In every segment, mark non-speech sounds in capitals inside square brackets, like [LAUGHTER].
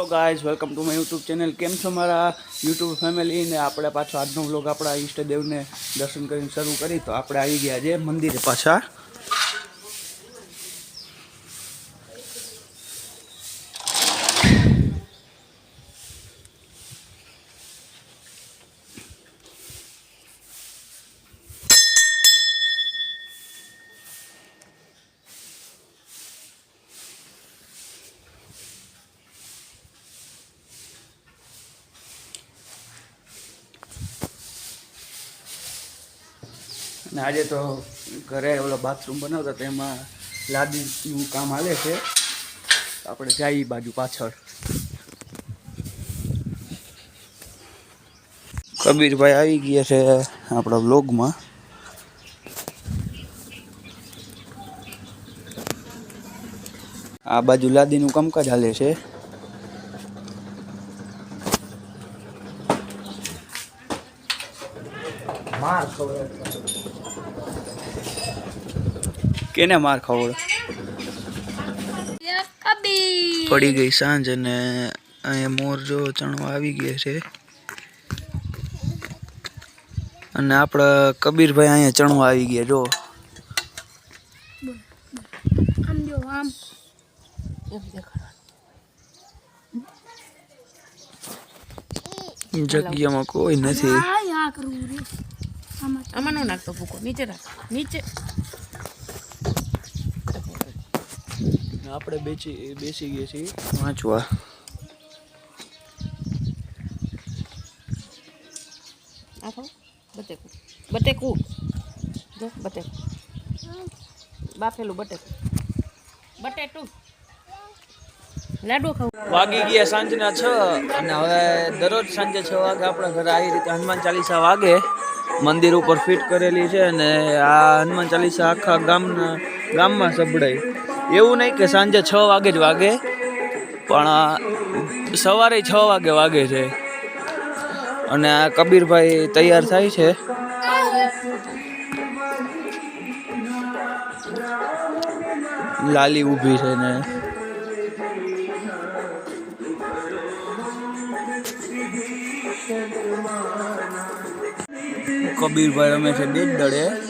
Hello guys welcome to my YouTube channel કેમ છો મારા યુટ્યુબ ફેમિલી ને આપણે પાછો આજનો વ્લોગ આપણા ઈષ્ટદેવને દર્શન કરીને શરૂ કરી. તો આપણે આવી ગયા છે મંદિરે પાછા. અને આજે તો ઘરે ઓલો બાથરૂમ બનાવતા તેમાં લાદીનું કામ હાલે છે. તો આપણે જઈએ બાજુ પાછળ. કબીરભાઈ આવી ગયા છે આપણા બ્લોગમાં આ બાજુ લાદીનું કામકાજ હાલે છે. કેને માર ખવડો? પડી ગઈ સાંજ અને અહીંયા મોર જો ચણવા આવી ગયા છે. અને આપણા કબીરભાઈ અહીંયા ચણવા આવી ગયા જો. આમ જગ્યામાં કોઈ નથી. આમાં નાખતો ભૂકો નીચે રાખ નીચે. આપણે બેસી બેસી ગયા છીએ. વાંચવા. બટેકું. બટેકું. જો બટેકું. બાફેલું બટેકું. બટેટું. લાડુ ખાવું. વાગી ગયા સાંજના છ અને હવે દરરોજ સાંજે છ વાગે આપણે ઘરે આવી રીતે હનુમાન ચાલીસા વાગે મંદિર ઉપર ફિટ કરેલી છે અને આ હનુમાન ચાલીસા આખા ગામના ગામમાં સંભળાય. એવું નહીં કે સાંજે છ વાગે જ વાગે, પણ સવારે છ વાગે વાગે છે. અને આ કબીરભાઈ તૈયાર થાય છે. લાલી ઊભી છે ને. કબીરભાઈ રમે છે બે જ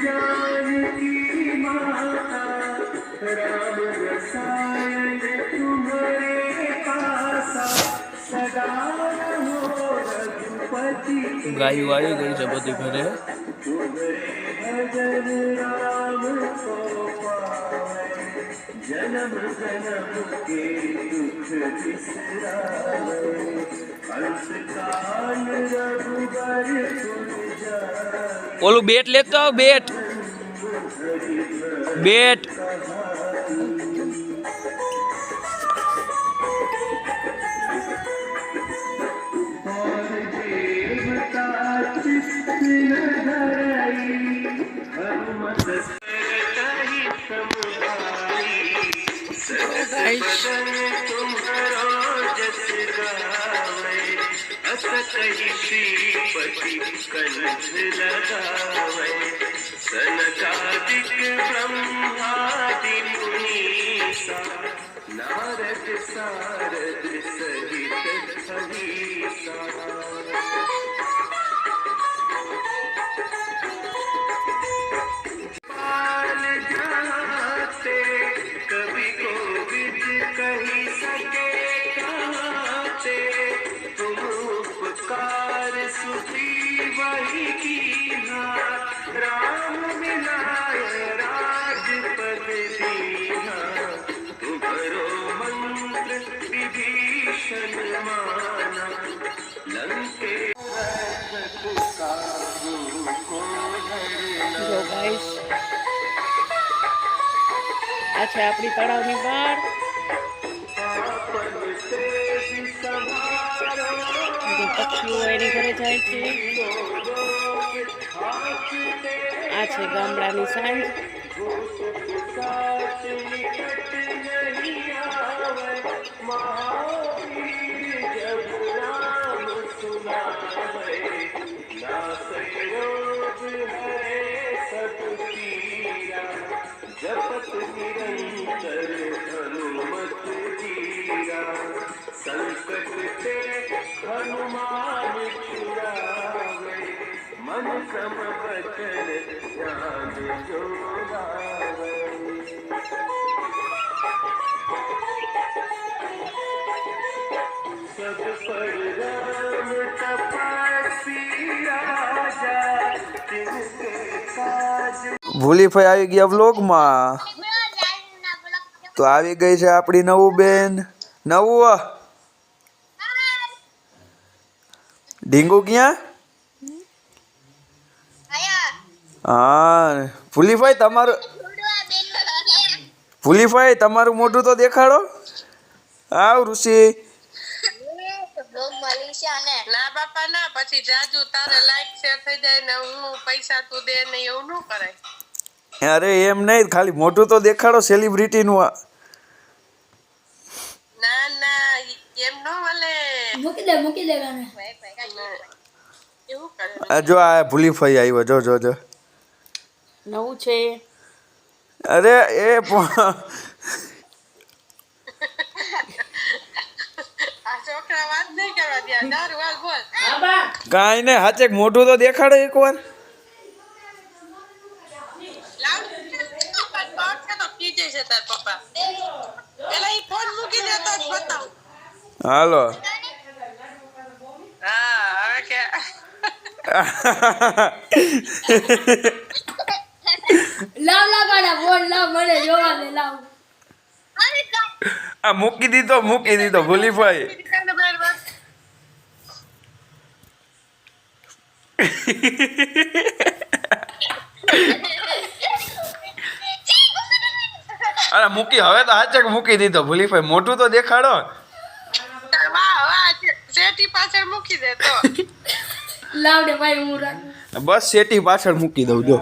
આઈડિયો કબીર આ રહી આ રહી તાર ગાડી બીજી ગોતવા જતો છે ગાયું આવી ગઈ છે બધી ઘરે ઓલું બેટ લેતો આવ બેટ. બેટ. सनकादिक ब्रह्मादि मुनीसा नारद सारद सहित सहीसा सुधी वही कीना राम मिलाय राजपद दीना तुम्हारो मंत्र विभीषण माना लंके જો ગાઈસ આ છે આપણી તળાવની બહાર પક્ષીઓ એની ઘરે જાય છે આ છે ગામડાની સાંજ જપત નિરંતર હનુમત જીરા ભૂલી પકડ આવી ગયા વ્લોગમાં તો આવી ગઈ છે આપણી નવું બેન. નવું ઢીંગુ ક્યાં? હા ભૂલીફાઈ તમારું ભૂલીફાઈ તમારું મોઢું તો દેખાડો. આવ ઋષિ. ના બાપા ના પછી જાજુ તારે લાઈક શેર થઈ જાય ને હું પૈસા તું દે ને એવું ન કરાય. અરે એમ નહીં ખાલી મોઢું તો દેખાડો સેલિબ્રિટીનું આ. ના ના એમ ન ભલે મૂકી દે મૂકી આ જો આ ભૂલીફાઈ આવ્યો જો જો જો. નવું છે? અરે એ પણ કાંઈ નહીં હાચે મોઢું તો દેખાડે એકવાર. હાલો. હા હવે કે. [LAUGHS] લાવ લાવ ગાડા ફોન લાવ મને જોવા દે લાવ આ મૂકી દીધો મૂકી દીધો ભૂલીફાઈ અરે મૂકી હવે તો હાચક મૂકી દીધો ભૂલીફાઈ મોટું તો દેખાડો. પાછળ મૂકી દે તો લાવ ભાઈ હું બસ શેટી પાછળ મૂકી દઉં જો.